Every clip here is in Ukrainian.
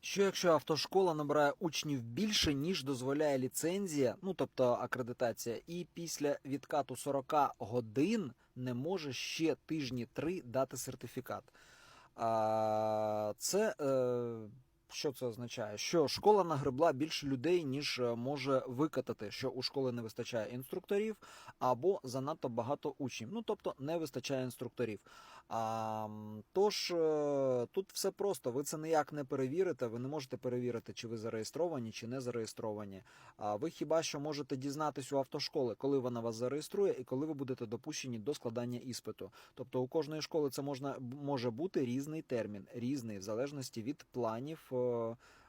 Що якщо автошкола набирає учнів більше, ніж дозволяє ліцензія, ну тобто акредитація, і після відкату 40 годин не може ще тижні три дати сертифікат? А, це е, що це означає? Що школа нагребла більше людей, ніж е, може викатати, що у школи не вистачає інструкторів або занадто багато учнів. Ну тобто не вистачає інструкторів. А, тож е, тут все просто. Ви це ніяк не перевірите. Ви не можете перевірити, чи ви зареєстровані, чи не зареєстровані. А ви хіба що можете дізнатись у автошколи, коли вона вас зареєструє і коли ви будете допущені до складання іспиту. Тобто у кожної школи це можна може бути різний термін, різний в залежності від планів.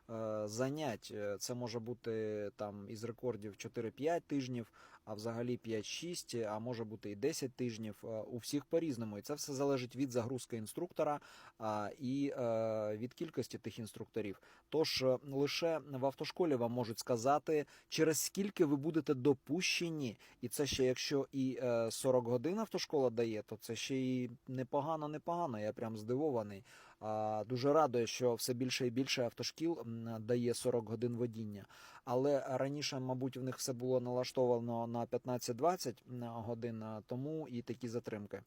Е, Занять Е, це може бути там із рекордів 4-5 тижнів, а взагалі 5-6, а може бути і 10 тижнів. Е, У всіх по-різному. І це все залежить від загрузки інструктора і від кількості тих інструкторів. Тож лише в автошколі вам можуть сказати, через скільки ви будете допущені, і це ще якщо і е, 40 годин автошкола дає, то це ще й непогано, непогано. Я прям здивований. Дуже радує, що все більше і більше автошкіл дає 40 годин водіння. Але раніше, мабуть, в них все було налаштовано на 15-20 годин, тому і такі затримки.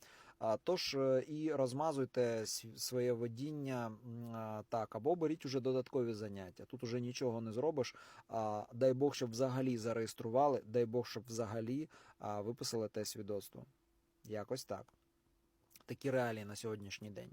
Тож е, і розмазуйте своє водіння так, або беріть уже додаткові заняття. Тут уже нічого не зробиш. Дай Бог, щоб взагалі зареєстрували, дай Бог, щоб взагалі виписали те свідоцтво. Якось так. Такі реалії на сьогоднішній день.